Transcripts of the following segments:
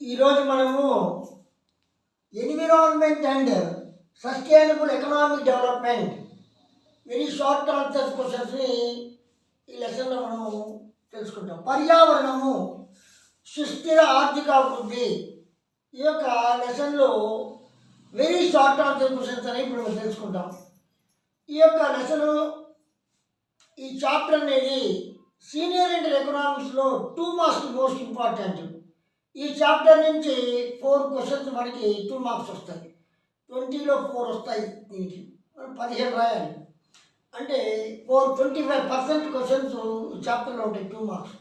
ఈరోజు మనము environment and sustainable economic development very short answers క్వశ్చన్స్ని ఈ లెసన్లో మనము తెలుసుకుంటాం. పర్యావరణము సుస్థిర ఆర్థిక అభివృద్ధి ఈ యొక్క లెసన్లో వెరీ షార్ట్ ఆన్సర్ క్వశ్చన్స్ అని ఇప్పుడు మనం తెలుసుకుంటాం. ఈ యొక్క లెసన్ ఈ చాప్టర్ అనేది సీనియర్ ఇంటర్ ఎకనామిక్స్లో టూ మార్క్స్ మోస్ట్ ఇంపార్టెంట్. ఈ చాప్టర్ నుంచి ఫోర్ క్వశ్చన్స్ మనకి టూ మార్క్స్ వస్తాయి. ట్వంటీలో ఫోర్ వస్తాయి దీనికి. మనం పదిహేను రాయాలి. అంటే four twenty five percent questions ఈ చాప్టర్లో ఉంటాయి టూ మార్క్స్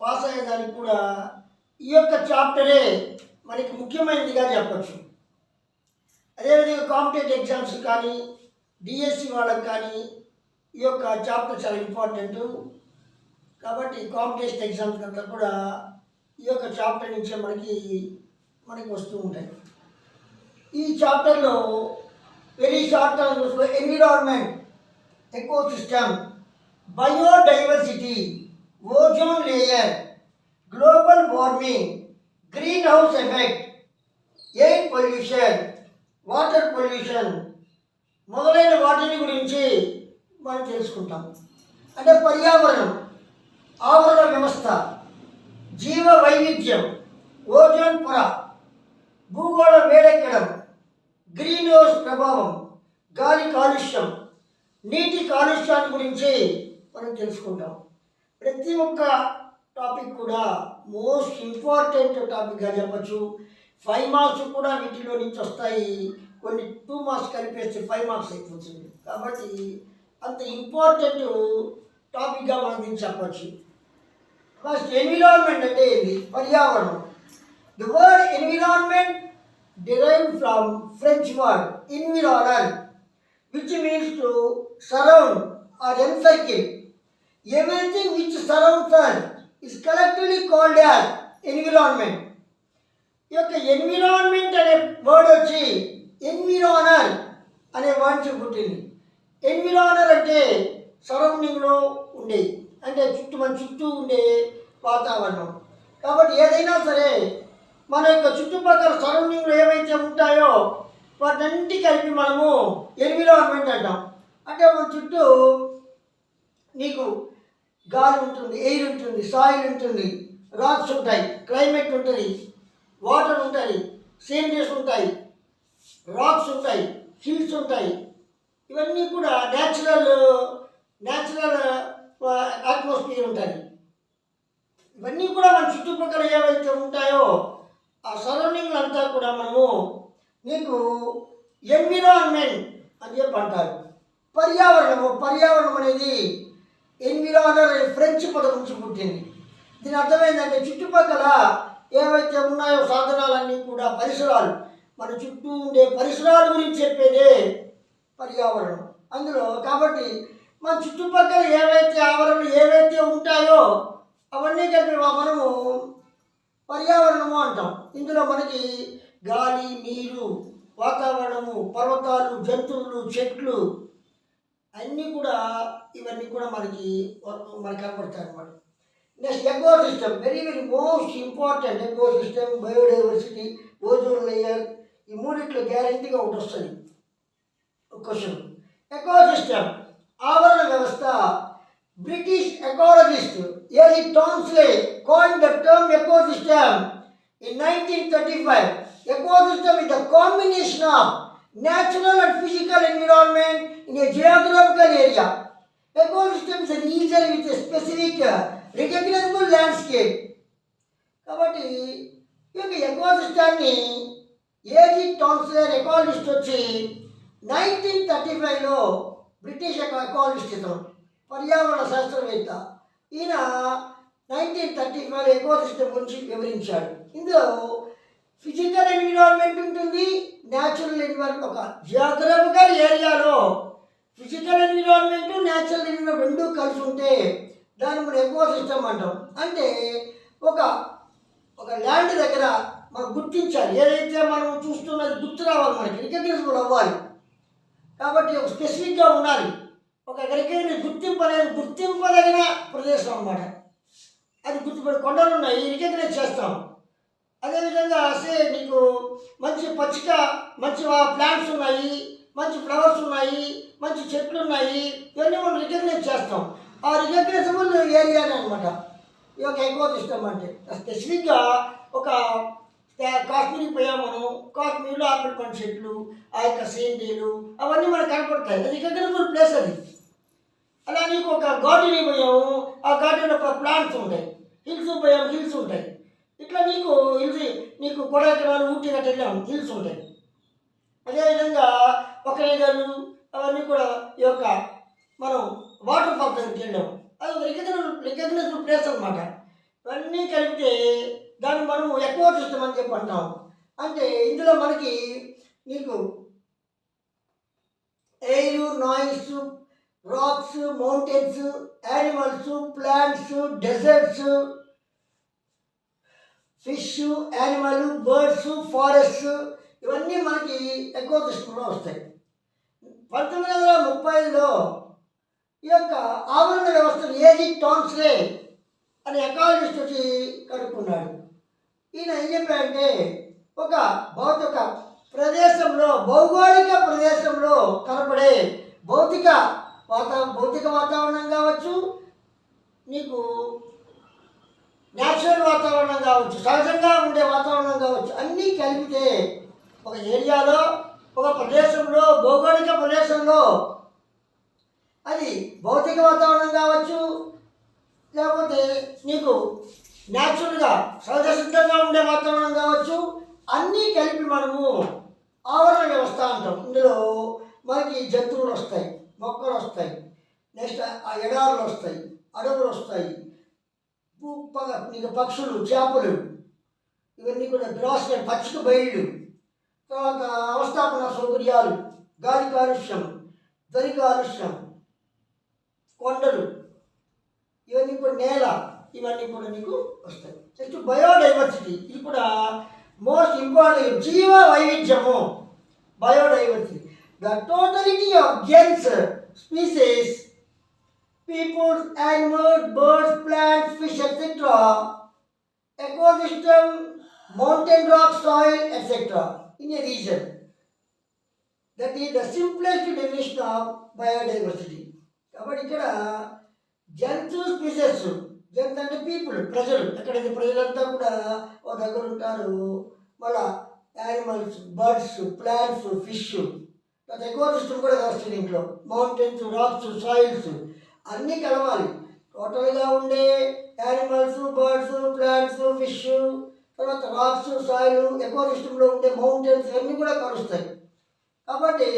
పాస్ అయ్యేదానికి కూడా ఈ యొక్క చాప్టరే మనకి ముఖ్యమైనదిగా చెప్పచ్చు. అదేవిధంగా కాంపిటేటివ్ ఎగ్జామ్స్ కానీ డిఎస్సి వాళ్ళకి కానీ ఈ యొక్క చాప్టర్ చాలా ఇంపార్టెంట్ కాబట్టి కాంపిటేషన్ ఎగ్జామ్స్ అంతా కూడా ఈ యొక్క చాప్టర్ నుంచే మనకి మనకి వస్తూ ఉంటాయి. ఈ చాప్టర్లో very short టర్మ్స్లో environment ecosystem biodiversity ozone layer global warming greenhouse effect air pollution water pollution మొదలైన వాటిని గురించి మనం తెలుసుకుంటాం. అంటే పర్యావరణం ఆవరణ వ్యవస్థ. జీవ వైవిధ్యం ఓజోన్ పొర భూగోళ వేడెక్కడం గ్రీన్ హౌస్ ప్రభావం గాలి కాలుష్యం నీటి కాలుష్యాన్ని గురించి మనం తెలుసుకుంటాం. ప్రతి ఒక్క టాపిక్ కూడా మోస్ట్ ఇంపార్టెంట్ టాపిక్గా చెప్పచ్చు. ఫైవ్ మార్క్స్ కూడా వీటిలో నుంచి వస్తాయి. కొన్ని టూ మార్క్స్ కలిపేస్తే ఫైవ్ మార్క్స్ అయిపోతుంది. కాబట్టి అంత ఇంపార్టెంట్ టాపిక్గా మనం దీన్ని చెప్పచ్చు. ఫస్ట్ ఎన్విరాన్మెంట్ అంటే ఏంది పర్యావరణం the word environment derive from French word ఇన్విరానల్ which means to surround or encircle everything which surrounds us is collectively called as environment ఈ యొక్క ఎన్విరాన్మెంట్ అనే వర్డ్ వచ్చి ఎన్విరానర్ అనే వర్డ్ నుంచి పుట్టింది ఎన్విరానర్ అంటే సరౌండింగ్లో ఉండేది అంటే చుట్టూ మన చుట్టూ ఉండే వాతావరణం కాబట్టి ఏదైనా సరే మన యొక్క చుట్టుపక్కల సరౌండింగ్లో ఏవైతే ఉంటాయో వాటన్నిటి కలిపి మనము ఎన్విరాన్మెంట్ అంటాం అంటే మన చుట్టూ నీకు గాలి ఉంటుంది ఎయిర్ ఉంటుంది సాయిల్ ఉంటుంది రాక్స్ ఉంటాయి క్లైమేట్ ఉంటుంది. వాటర్ ఉంటుంది. సీనరీస్ ఉంటాయి. రాక్స్ ఉంటాయి. హిల్స్ ఉంటాయి. ఇవన్నీ కూడా న్యాచురల్ న్యాచురల్ అట్మాస్ఫియర్ ఉంటుంది. ఇవన్నీ కూడా మన చుట్టుపక్కల ఏవైతే ఉంటాయో ఆ సరౌండింగ్ అంతా కూడా మనము మీకు ఎన్విరాన్మెంట్ అని చెప్పి అంటారు. పర్యావరణము పర్యావరణం అనేది ఎన్విరానర్ అనే ఫ్రెంచ్ పదం నుంచి పుట్టింది. దీని అర్థమైందంటే చుట్టుపక్కల ఏవైతే ఉన్నాయో సాధనాలన్నీ కూడా పరిసరాలు. మన చుట్టూ ఉండే పరిసరాల గురించి చెప్పేదే పర్యావరణం. అందులో కాబట్టి మన చుట్టుపక్కల ఏవైతే ఆవరణలు ఏవైతే ఉంటాయో అవన్నీ కలిపి మనము పర్యావరణము అంటాం. ఇందులో మనకి గాలి నీరు వాతావరణము పర్వతాలు జంతువులు చెట్లు అన్నీ కూడా ఇవన్నీ కూడా మనకి మనకి కనపడతాయి అన్నమాట next ecosystem very very most important ecosystem biodiversity ozone layer ఈ మూడిట్లో గ్యారంటీగా ఒకటి వస్తుంది. క్వశ్చన్ ఎకో సిస్టమ్ ఆవరణ వ్యవస్థ. బ్రిటిష్ ఎకాలజిస్ట్ ఏది Tansley coin the term ecosystem in nineteen thirty five ecosystem is the combination of natural and physical environment in a geographical area. Ecosystems is a region with a specific uh, కాబట్టి ఈ యొక్క ఎకోసిస్టాన్ని A G Tansley ecologist వచ్చి nineteen thirty ఫైవ్లో British ecologist ఇతను పర్యావరణ శాస్త్రవేత్త. ఈయన నైన్టీన్ థర్టీ ఫైవ్ ఎకోసిస్టమ్ గురించి వివరించాడు. ఇందులో ఫిజికల్ ఎన్విరాన్మెంట్ ఉంటుంది న్యాచురల్ ఎన్విరాన్మెంట్ ఒక జియోగ్రఫికల్ ఏరియాలో ఫిజికల్ ఎన్విరాన్మెంట్ న్యాచురల్ ఎన్విరాన్మెంట్ రెండు కలిసి ఉంటే దాన్ని మనం ఎకో సిస్టమ్ అంటాం. అంటే ఒక ఒక ల్యాండ్ దగ్గర మనం గుర్తించాలి. ఏదైతే మనం చూస్తున్నది గుర్తు రావాలి మనకి రికగ్నైజబుల్ అవ్వాలి. కాబట్టి ఒక స్పెసిఫిక్గా ఉండాలి. ఒక ఎక్కడికైనా గుర్తింపు అనేది గుర్తింపదగిన ప్రదేశం అన్నమాట. అది గుర్తుపడి కొండలు ఉన్నాయి రికగ్నైజ్ చేస్తాం. అదేవిధంగా సే నీకు మంచి పచ్చిక మంచి ప్లాంట్స్ ఉన్నాయి మంచి ఫ్లవర్స్ ఉన్నాయి మంచి చెట్లు ఉన్నాయి ఇవన్నీ మనం రికగ్నైజ్ చేస్తాం. ఆ రికగ్నైజబుల్ ఏరియానే అనమాట ఈ యొక్క ఎకో సిస్టమ్ అంటే. స్పెసిఫిక్గా ఒక కాశ్మీర్కి పోయాం మనం కాశ్మీర్లో ఆపిల్ పండు చెట్లు ఆ యొక్క సీనరీలు అవన్నీ మనకు కనపడతాయి. అది రికగ్నైజబుల్ ప్లేస్ అది. అలా నీకు ఒక గార్డెన్కి పోయాము ఆ గార్డెన్లో ప్లాంట్స్ ఉంటాయి. హిల్స్ పోయాము హిల్స్ ఉంటాయి. ఇట్లా నీకు హిల్స్ నీకు కొడైకెనాల్ ఊటీ గట్ట వెళ్ళాము హిల్స్ ఉంటాయి. అదేవిధంగా ఒక ఏరియాలు అవన్నీ కూడా ఈ యొక్క మనం వాటర్ ఫాల్స్ దగ్గరికి వెళ్ళాము. అది ఒక రికగ్నైజ్ రికగ్నైజబుల్ ప్లేస్ అనమాట ఇవన్నీ కలిపితే దాన్ని మనం ఎక్కువ సిస్టమ్ అని చెప్పి అంటాం అంటే ఇందులో మనకి మీకు air noise rocks mountains animals plants deserts fish animal birds forest ఇవన్నీ మనకి ఎక్కువ సిస్టంలో వస్తాయి. పంతొమ్మిది వందల ముప్పై ఐదులో ఈ యొక్క ఆవరణ వ్యవస్థను ఏజీ టాన్స్లే అనే ఎకాలజిస్ట్ వచ్చి కనుక్కున్నాడు. ఈయన ఏం చెప్పాడంటే ఒక భౌతిక ప్రదేశంలో భౌగోళిక ప్రదేశంలో కనపడే భౌతిక వాతా భౌతిక వాతావరణం కావచ్చు నీకు న్యాచురల్ వాతావరణం కావచ్చు సహజంగా ఉండే వాతావరణం కావచ్చు అన్నీ కలిపితే ఒక ఏరియాలో ఒక ప్రదేశంలో భౌగోళిక ప్రదేశంలో అది భౌతిక వాతావరణం కావచ్చు లేకపోతే నీకు న్యాచురల్గా సహజ సిద్ధంగా ఉండే వాతావరణం కావచ్చు అన్నీ కలిపి మనము ఆవరణ వ్యవస్థ అంటాం. ఇందులో మనకి జంతువులు వస్తాయి మొక్కలు వస్తాయి నెక్స్ట్ ఆ ఎడారులు వస్తాయి అడవులు వస్తాయి నీకు పక్షులు చేపలు ఇవన్నీ కూడా గ్రాస్ పచ్చిక బయళ్ళు తర్వాత అవస్థాపన సౌకర్యాలు గాలి కాలుష్యం దరి కాలుష్యం కొండలు ఇవన్నీ కూడా నేల ఇవన్నీ కూడా నీకు వస్తాయి. నెక్స్ట్ బయోడైవర్సిటీ ఇది కూడా మోస్ట్ ఇంపార్టెంట్ జీవ వైవిధ్యము biodiversity the totality of genes species peoples animals birds plants fish etc. Ecosystem mountain rock soil etcetera in a region. That is the simplest definition of biodiversity కాబట్టి ఇక్కడ జంతు species జంతు అంటే people ప్రజలు. ఎక్కడైతే ప్రజలంతా కూడా ఒక దగ్గర ఉంటారు మళ్ళా యానిమల్స్ బర్డ్స్ ప్లాంట్స్ ఫిష్ ఎక్కువ సిస్టమ్ కూడా కలుస్తుంది దీంట్లో మౌంటైన్స్ రాక్స్ సాయిల్స్ అన్నీ కలవాలి. టోటల్గా ఉండే యానిమల్స్ బర్డ్స్ ప్లాంట్స్ ఫిష్ తర్వాత రాక్స్ సాయిల్ ఎకోరిస్టంలో ఉండే మౌంటైన్స్ అన్నీ కూడా కలుస్తాయి. కాబట్టి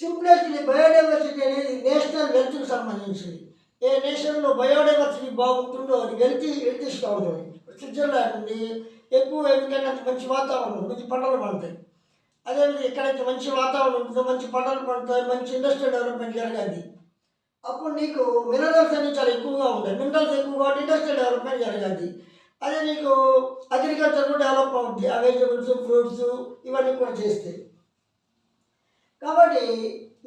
సింప్లెస్ట్ బయోడైవర్సిటీ అనేది నేషనల్ వెల్త్కి సంబంధించింది. ఏ నేషన్లో బయోడైవర్సిటీ బాగుంటుందో అది వెల్తీ వెల్తిష్గా ఉంటుంది. స్విట్జర్లాండ్ ఉంది ఎక్కువ ఎందుకంటే మంచి వాతావరణం ఉంది, మంచి పంటలు పండుతాయి. అదేవిధంగా ఎక్కడైతే మంచి వాతావరణం ఉంటుందో మంచి పంటలు పండుతాయి మంచి ఇండస్ట్రియల్ డెవలప్మెంట్ జరగాలి. అప్పుడు నీకు మినరల్స్ అన్ని చాలా ఎక్కువగా ఉంటాయి. మినరల్స్ ఎక్కువగా కాబట్టి ఇండస్ట్రియల్ డెవలప్మెంట్ జరగాలి. అదే నీకు అగ్రికల్చర్ కూడా డెవలప్ అవుతుంది ఆ వెజిటబుల్స్ ఫ్రూట్స్ ఇవన్నీ కూడా చేస్తే. కాబట్టి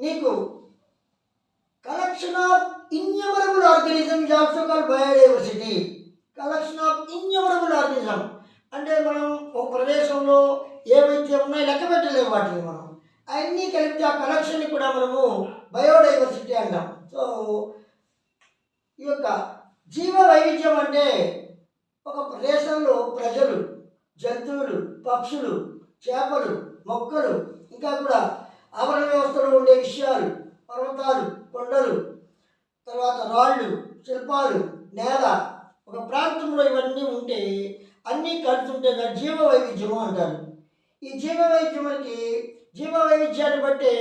నీకు collection of innumerable organism is also call biodiversity collection of innumerable organism అంటే మనం ఒక ప్రదేశంలో ఏవైతే ఉన్నాయో లెక్క పెట్టలేము వాటిని మనం. అవన్నీ కలిపితే ఆ కలెక్షన్ని కూడా మనము బయోడైవర్సిటీ అంటాం. సో ఈ యొక్క జీవ వైవిధ్యం అంటే ఒక ప్రదేశంలో ప్రజలు జంతువులు పక్షులు చేపలు మొక్కలు ఇంకా కూడా ఆవరణ వ్యవస్థలో ఉండే విషయాలు పర్వతాలు కొండలు తర్వాత రాళ్ళు శిల్పాలు నేల ఒక ప్రాంతంలో ఇవన్నీ ఉంటే అన్నీ కలుతుంటే జీవ వైవిధ్యము అంటారు. ఈ జీవ వైవిధ్యానికి జీవ వైవిధ్యాన్ని బట్టే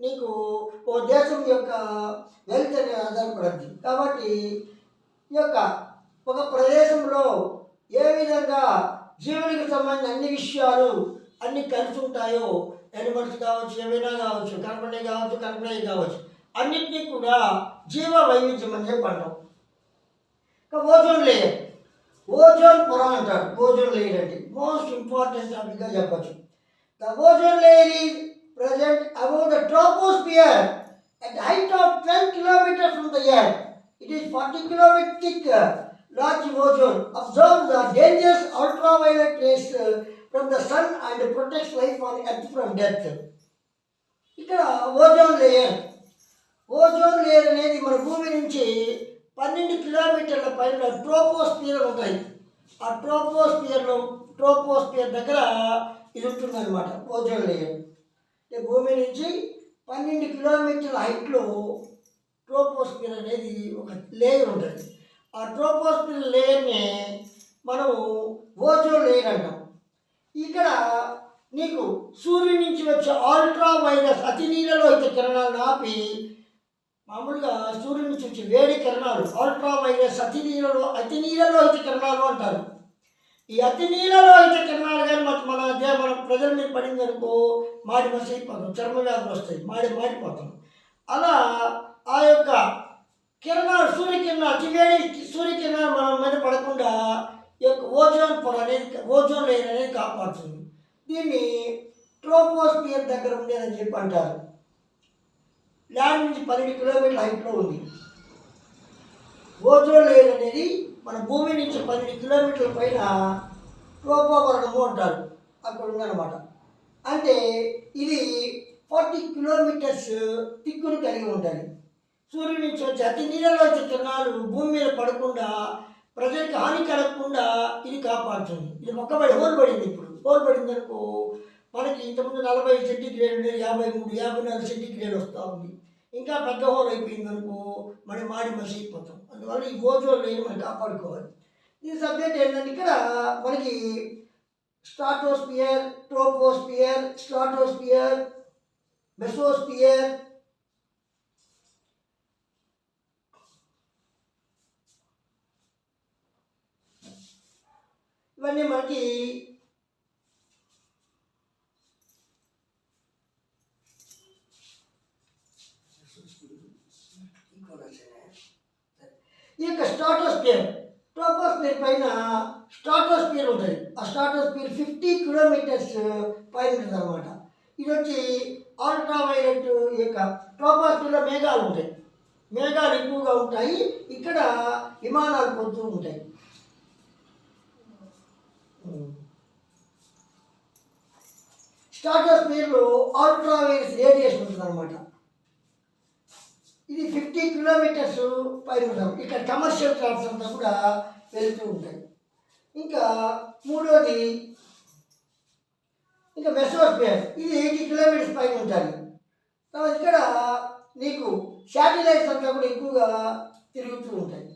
నీకు ఓ దేశం యొక్క వెల్త్ అనేది ఆధారపడద్ది. కాబట్టి ఈ యొక్క ఒక ప్రదేశంలో ఏ విధంగా జీవునికి సంబంధించిన అన్ని విషయాలు అన్ని కలిసి ఉంటాయో యానిమల్స్ కావచ్చు ఏమైనా కావచ్చు కనపడే కావచ్చు కనపడే కావచ్చు అన్నింటినీ కూడా జీవ వైవిధ్యం అని చెప్పి అంటాం. Ozone layer. ఓజోన్ పొర అంటారు. ఓజోన్ లేయర్ అంటే మోస్ట్ ఇంపార్టెంట్ టాపిక్గా చెప్పచ్చు. The ozone layer is present about the troposphere at height of twelve kilometres from the earth it is forty kilometre thick large ozone absorbs the dangerous ultraviolet rays uh, from the sun and life on earth from death ఇక్కడ ozone layer ozone layer అనేది మన భూమి నుంచి పన్నెండు కిలోమీటర్ల పైన troposphere ఉంటాయి. ఆ ట్రోపోస్పియర్లో ట్రోపోస్పియర్ దగ్గర ఇది ఉంటుందన్నమాట ఓజోన్ లేయర్ భూమి నుంచి పన్నెండు కిలోమీటర్ల హైట్లో ట్రోపోస్పియర్ అనేది ఒక లేయర్ ఉంటుంది. ఆ ట్రోపోస్పియర్ లేయర్ని మనం ఓజోన్ లేయర్ అంటాం ఇక్కడ నీకు సూర్యుడి నుంచి వచ్చే ఆల్ట్రా వైరస్ అతి నీళ్ళలో అయితే కిరణాలను ఆపి మామూలుగా సూర్యుడి నుంచి వచ్చే వేడి కిరణాలు అల్ట్రా వైరస్ అతి నీళ్ళలో అతి నీళ్ళలో అయితే కిరణాలు అంటారు. ఈ అతి నీళ్ళలో అయితే కిరణాలు కానీ మన మన దే- మన ప్రజల మీద పడింది అనుకో మాడి మసైపోతాం చర్మ వ్యాధులు వస్తాయి మాడి మాడిపోతాం. అలా ఆ యొక్క కిరణాలు సూర్యకిరణాలు అతి వేడి సూర్యకిరణాలు మన మీద పడకుండా ఈ యొక్క ఓజోన్ పొర అనేది ఓజోన్ లేయర్ అనేది కాపాడుతుంది. దీన్ని ట్రోపోస్పియర్ దగ్గర ఉండేదని చెప్పి అంటారు. ల్యాండ్ నుంచి పన్నెండు కిలోమీటర్ల హైట్లో ఉంది. ఓజో లేయర్ అనేది మన భూమి నుంచి పన్నెండు కిలోమీటర్ల పైన ట్రోపోవరణము అంటారు. అక్కడ ఉందన్నమాట. అంటే ఇది ఫార్టీ కిలోమీటర్స్ తిక్కును కలిగి ఉంటుంది. సూర్యుడి నుంచి వచ్చే అతి నీళ్ళలో వచ్చే కిరణాలు భూమి మీద పడకుండా ప్రజలకు హాని కలగకుండా ఇది కాపాడుతుంది. ఇది మొక్కబడి హోల్ పడింది ఇప్పుడు. హోల్ పడింది అనుకో మనకి ఇంతకుముందు నలభై సెంటీగ్రేడ్ ఉండేది యాభై మూడు యాభై నాలుగు సెంటీగ్రేడ్ వస్తూ ఉంది ఇంకా పెద్ద హోల్ అయిపోయింది అనుకో మనం మాడి మసి అయిపోతాం అందువల్ల ఈ ఓజోన్ లేని మనం కాపాడుకోవాలి ఈ సబ్జెక్ట్ ఏంటంటే ఇక్కడ మనకి స్టాటోస్పియర్ ట్రోపోస్పియర్ స్టాటోస్పియర్ మెసోస్పియర్ ఇవన్నీ మనకి ఈ యొక్క స్టాటోస్పియర్ ట్రోపోస్పియర్ పైన స్టాటోస్పియర్ ఉంటుంది. ఆ స్టాటోస్పియర్ ఫిఫ్టీ కిలోమీటర్స్ పైన ఉంటుంది అనమాట ఇది వచ్చి అల్ట్రావైలెట్ ఈ యొక్క ట్రోపోస్పియర్లో మేఘాలు ఉంటాయి. మేఘాలు ఎక్కువగా ఉంటాయి. ఇక్కడ విమానాలు పొందుతూ ఉంటాయి. స్టాటోస్పియర్లో అల్ట్రావైలెట్ రేడియేషన్ ఉంటుంది అనమాట ఇది ఫిఫ్టీ కిలోమీటర్స్ పైన ఇక్కడ కమర్షియల్ ట్రాన్స్ అంతా కూడా వెళ్తూ ఉంటాయి. ఇంకా మూడోది ఇంకా మెసోస్పియర్ ఇది ఎయిటీ కిలోమీటర్స్ పైన ఉంటుంది తర్వాత ఇక్కడ నీకు శాటిలైట్స్ అంతా కూడా ఎక్కువగా తిరుగుతూ ఉంటాయి.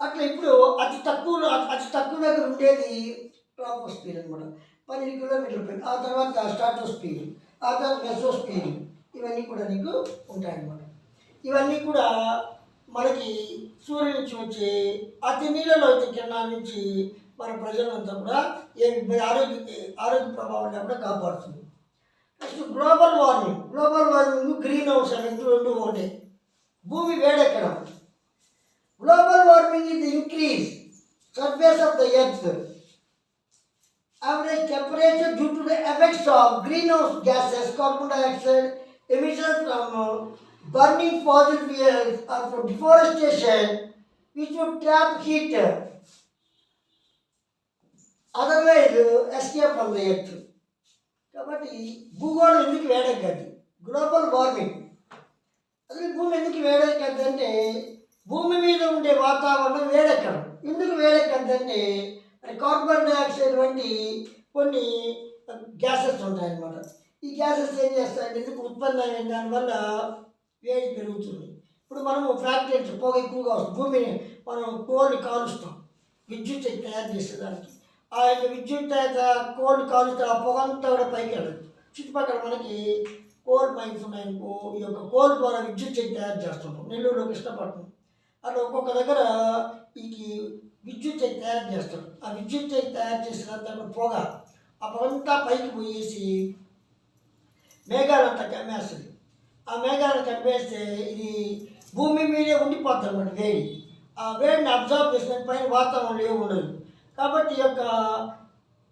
అట్లా ఇప్పుడు అతి తక్కువ అతి తక్కువ దగ్గర ఉండేది ట్రాపోస్పియర్ అనమాట పన్నెండు కిలోమీటర్లు పైన ఆ తర్వాత స్టాటోస్పియర్ ఆ తర్వాత మెసోస్పియర్ ఇవన్నీ కూడా నీకు ఉంటాయన్నమాట. ఇవన్నీ కూడా మనకి సూర్యుడి నుంచి వచ్చే అతి నీళ్ళలో అయితే కిరణాల నుంచి మన ప్రజలంతా కూడా ఏ ఆరోగ్య ఆరోగ్య ప్రభావాన్ని కూడా కాపాడుతుంది. Next global warming global warming greenhouse అనేది రెండు ఒకటే. భూమి వేడెక్కడం. గ్లోబల్ వార్మింగ్ ఇది increase surface of the earth average temperature due to the effects of greenhouse gases carbon dioxide emissions from burning fossil fuels or from deforestation which would trap heat otherwise escape from the earth కాబట్టి భూగోళం ఎందుకు వేడెక్కద్ది global warming అసలు భూమి ఎందుకు వేడెక్కద్ది అంటే భూమి మీద ఉండే వాతావరణం వేడెక్కడం ఎందుకు వేడెక్కద్దంటే కార్బన్ డైఆక్సైడ్ వంటి కొన్ని గ్యాసెస్ ఉంటాయన్నమాట. ఈ గ్యాసెస్ ఏం చేస్తాయంటే ఎందుకు ఉత్పన్నమైన దానివల్ల వేడి పెరుగుతుంది. ఇప్పుడు మనము ఫ్యాక్టరీస్ పొగ ఎక్కువగా వస్తుంది. భూమిని మనం కోల్ని కాలుస్తాం. విద్యుత్ శక్తి తయారు చేసేదానికి. ఆ యొక్క విద్యుత్ తయారు కోల్ని కాలుస్తే ఆ పొగ అంతా కూడా పైకి వెళ్ళదు చుట్టుపక్కల మనకి కోల్ మైన్స్ ఉన్నాయనుకో ఈ యొక్క కోల్ ద్వారా విద్యుత్ శక్తి తయారు చేస్తుంటాం. నెల్లూరులో కృష్ణపట్నం అట్లా ఒక్కొక్క దగ్గర ఈ విద్యుత్ శక్తి తయారు చేస్తారు ఆ విద్యుత్ శక్తి తయారు చేసిన చేసినంత పొగ ఆ పొగంతా పైకి పోయేసి మేఘాలంతా కమ్మేస్తుంది. ఆ మేఘాలను కమ్మేస్తే ఇది భూమి మీదే ఉండిపోతుంది అన్నమాట వేడి. ఆ వేడిని అబ్జర్వ్ చేసిన పైన వాతావరణం ఏమి ఉండదు. కాబట్టి యొక్క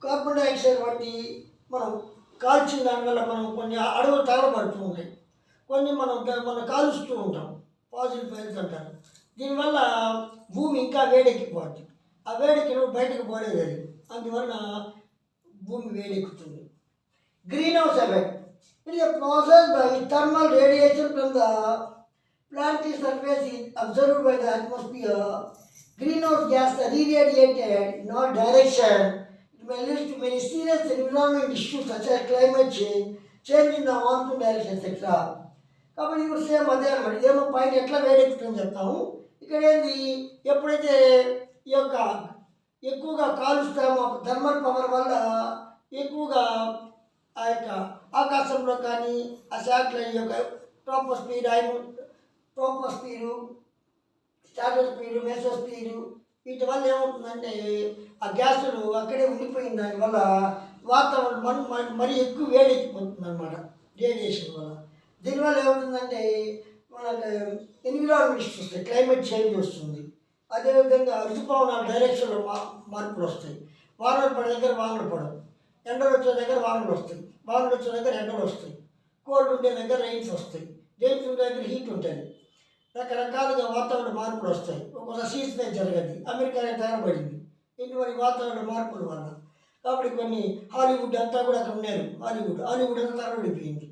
కార్బన్ డైఆక్సైడ్ వంటి మనం కాల్చిన దానివల్ల మనం కొన్ని అడవులు తగలబడుతూ ఉంటాయి. కొన్ని మనం మనం కాలుస్తూ ఉంటాం. పాజిటివ్ ఫైల్స్ అంటారు. దీనివల్ల భూమి ఇంకా వేడెక్కిపోద్ది ఆ వేడెక్కి బయటకు పోలేదు అందువల్ల అందువలన భూమి వేడెక్కుతుంది. గ్రీన్ హౌస్ ఎఫెక్ట్ ఇది ప్రాసెస్ బై థర్మల్ రేడియేషన్ క్రింద plant surface observe by the atmosphere greenhouse gas reradiated no direction it may list many serious environment issues such climate change change in the monsoon direction etcetera కాబట్టి ఇప్పుడు same అదే అనమాట ఏమో పైన ఎట్లా వేడెక్కుతుందని చెప్తాము. ఇక్కడ ఏంది ఎప్పుడైతే ఈ యొక్క ఎక్కువగా కాలుస్తామో థర్మల్ పవర్ వల్ల ఎక్కువగా ఆ యొక్క ఆకాశంలో కానీ ఆ శాటిలైట్ యొక్క ట్రోపోస్ఫియర్ ఐమో ట్రోపోస్ఫియరు స్టాటోస్ఫియరు మెసోస్ఫియరు వీటి వల్ల ఏమవుతుందంటే ఆ గ్యాసులు అక్కడే ఉండిపోయిన దానివల్ల వాతావరణం మరి ఎక్కువ వేడెక్కిపోతుంది అనమాట రేడియేషన్ వల్ల. దీనివల్ల ఏమవుతుందంటే మనకు ఎన్విరాన్మెంట్ వస్తాయి క్లైమేట్ చేంజ్ వస్తుంది. అదేవిధంగా ఋతుపవనాల డైరెక్షన్లో మా మార్పులు వస్తాయి. వానలు పడే దగ్గర వానలు పడవు. ఎండలు వచ్చే దగ్గర వానలు వస్తాయి. వానలు వచ్చే దగ్గర ఎండలు వస్తాయి. కోల్డ్ ఉండే దగ్గర రైన్స్ వస్తాయి. రెయిన్స్ ఉండే దగ్గర హీట్ ఉంటుంది. రకరకాలుగా వాతావరణ మార్పులు వస్తాయి. ఒక్కొక్క సీజన్ జరగదు. అమెరికా తగలబడింది ఇటువంటి వాతావరణ మార్పుల వల్ల. కాబట్టి కొన్ని హాలీవుడ్ అంతా కూడా అక్కడ ఉన్నారు. హాలీవుడ్ హాలీవుడ్ అంతా తరబడిపోయింది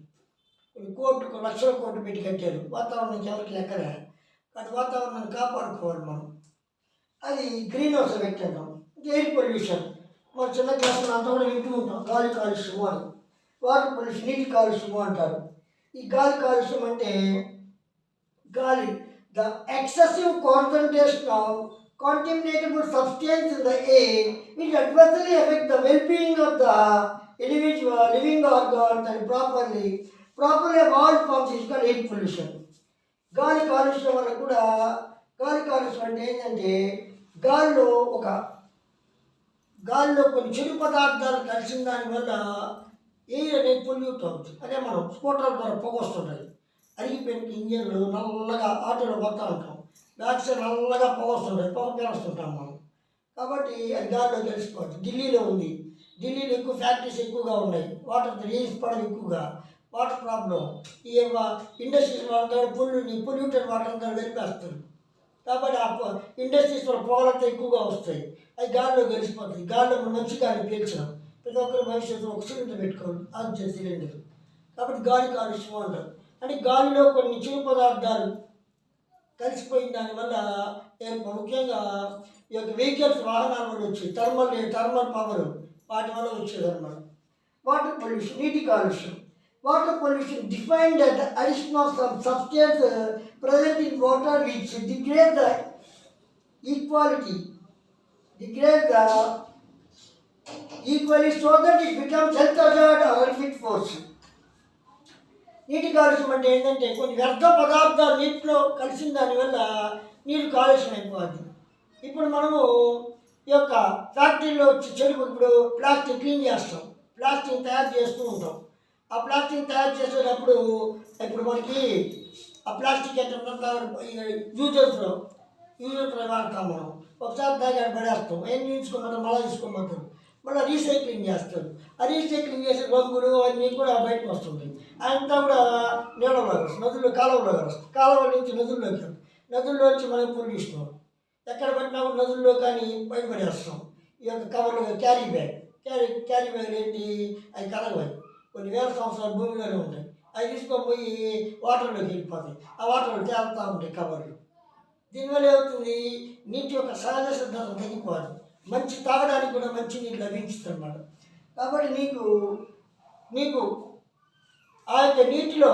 కోట్లు లక్షల కోట్లు పెట్టి కట్టారు. వాతావరణం ఎవరికి లెక్కలే. కానీ వాతావరణాన్ని కాపాడుకోవాలి మనం. అది గ్రీన్ హౌస్ ఎఫెక్ట్ అంటాం ఎయిర్ పొల్యూషన్ మన చిన్న క్లాసులు అంతా కూడా వింటూ ఉంటాం. గాలి కాలుష్యము అని. వాటర్ పొల్యూషన్ నీటి కాలుష్యము అంటారు. ఈ గాలి కాలుష్యం అంటే గాలి. The excessive concentration of contaminable substance in the air will adversely affect the well-being of the individual living organs and properly ప్రాపర్గా evolved forms is called pollution pollution. గాలి కాలుష్యం వల్ల కూడా గాలి కాలుష్యం అంటే ఏంటంటే గాలిలో ఒక గాలిలో కొన్ని చెడు పదార్థాలు కలిసిన దానివల్ల ఎయిర్ అనేది పొల్యూట్ అవుతుంది. అదే మనం స్కూటర్ ద్వారా పొగ వస్తుంటుంది. అరిగిపోయిన ఇంజన్లు నల్లగా ఆటోలో పోతూ ఉంటాం. వ్యాక్సిన్ నల్లగా పొగ వస్తుంటుంది. పొగ పీలుస్తుంటాం మనం. కాబట్టి అది గాలిలో కలిసిపోతుంది ఢిల్లీలో ఉంది. ఢిల్లీలో ఎక్కువ ఫ్యాక్టరీస్ ఎక్కువగా ఉన్నాయి. వాటర్ రీల్స్ పడవు ఎక్కువగా. వాటర్ ప్రాబ్లం ఈ ఇండస్ట్రీస్ వాళ్ళతో పొల్యూ పొల్యూటెడ్ వాటర్ అంతా వెళ్ళిపేస్తారు కాబట్టి ఆ ఇండస్ట్రీస్ వల్ల పొగలంతా ఎక్కువగా వస్తాయి. అది గాలిలో కలిసిపోతాయి గాలిలో మంచి గాలి పీల్చడం. ప్రతి ఒక్కరు భవిష్యత్తు ఒక సిలిండర్ పెట్టుకోండి ఆక్సిజన్ సిలిండర్. కాబట్టి గాలి కాలుష్యం అంటారు. అంటే గాలిలో కొన్ని చిరు పదార్థాలు కలిసిపోయిన దానివల్ల ముఖ్యంగా ఈ యొక్క వెహికల్స్ వాహనాల వల్ల వచ్చేది థర్మల్ థర్మల్ పవర్ వాటి వల్ల వచ్చేది వాటర్ పొల్యూషన్ నీటి కాలుష్యం. Water pollution defined at addition of some substance present in water which degrade the equality degrade the equally so that it becomes health hazard or fit force నీటి కాలుష్యం అంటే ఏంటంటే కొన్ని వ్యర్థ పదార్థాలు నీటిలో కలిసిన దానివల్ల నీరు కాలుష్యం అయిపోద్ది ఇప్పుడు మనము ఈ యొక్క ఫ్యాక్టరీలో వచ్చి చెరుకు ఇప్పుడు ప్లాస్టిక్ క్లీన్ చేస్తాం. ప్లాస్టిక్ తయారు చేస్తూ ఉంటాం. ఆ ప్లాస్టిక్ తయారు చేసేటప్పుడు ఇప్పుడు మనకి ఆ ప్లాస్టిక్ ఎట్లా యూజ్ చేస్తున్నాం. యూజ్ చేస్తున్నాం వాడతాం మనం. ఒకసారి దాకా పడేస్తాం. ఏం తీసుకోమంటారు మళ్ళీ తీసుకోమంటారు. మళ్ళీ రీసైక్లింగ్ చేస్తారు. ఆ రీసైక్లింగ్ చేసే రంగులు అన్నీ కూడా బయటకు వస్తుంది అంతా కూడా నీళ్ళలో వస్తుంది. నదుల్లో కాలువలో కలుస్తుంది కాలువ నుంచి నదుల్లోకి నదుల్లో నుంచి మనం పొల్యూషన్. ఎక్కడ పట్టినా నదుల్లో కానీ బయటపడేస్తాం ఈ యొక్క కవర్లు carry bag. Carry carry bag ఏంటి? అది కలగవాలి కొన్ని వేల సంవత్సరాలు భూమిలోనే ఉంటాయి అవి తీసుకొని పోయి వాటర్లోకి వెళ్ళిపోతాయి. ఆ వాటర్లో తేలుతూ ఉంటాయి కవర్లు. దీనివల్ల ఏమవుతుంది? నీటి యొక్క సహజ సిద్ధత తగ్గిపోవాలి. మంచి తాగడానికి కూడా మంచి నీళ్ళు లభించుతుంది అన్నమాట కాబట్టి నీకు నీకు ఆ యొక్క నీటిలో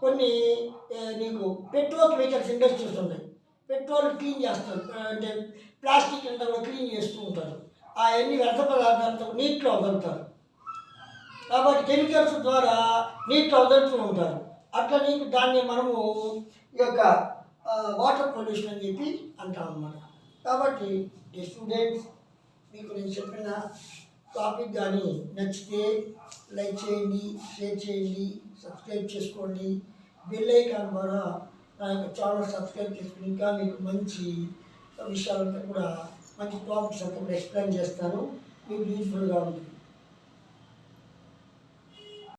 కొన్ని నీకు పెట్రోల్ కెమికల్స్ ఇండస్ట్రీస్ ఉన్నాయి. పెట్రోల్ క్లీన్ చేస్తారు. అంటే ప్లాస్టిక్ ఇంటర్లో క్లీన్ చేస్తూ ఉంటారు. అవన్నీ వ్యర్థ పదార్థాలతో నీటిలో వదులుతారు. కాబట్టి కెమికల్స్ ద్వారా నీటిలో వదులుతూ ఉంటారు. అట్లా నీకు దాన్ని మనము ఈ యొక్క వాటర్ పొల్యూషన్ అని చెప్పి అంటాం అన్నమాట. కాబట్టి ఈ స్టూడెంట్స్ మీకు నేను చెప్పిన టాపిక్ కానీ నచ్చితే లైక్ చేయండి షేర్ చేయండి సబ్స్క్రైబ్ చేసుకోండి. బెల్ ఐకాన్ ద్వారా నా యొక్క ఛానల్ సబ్స్క్రైబ్ చేసుకుని ఇంకా మీకు మంచి విషయాలంతా కూడా మంచి టాపిక్స్ అంతా కూడా ఎక్స్ప్లెయిన్ చేస్తాను. మీకు యూజ్ఫుల్గా ఉంటుంది.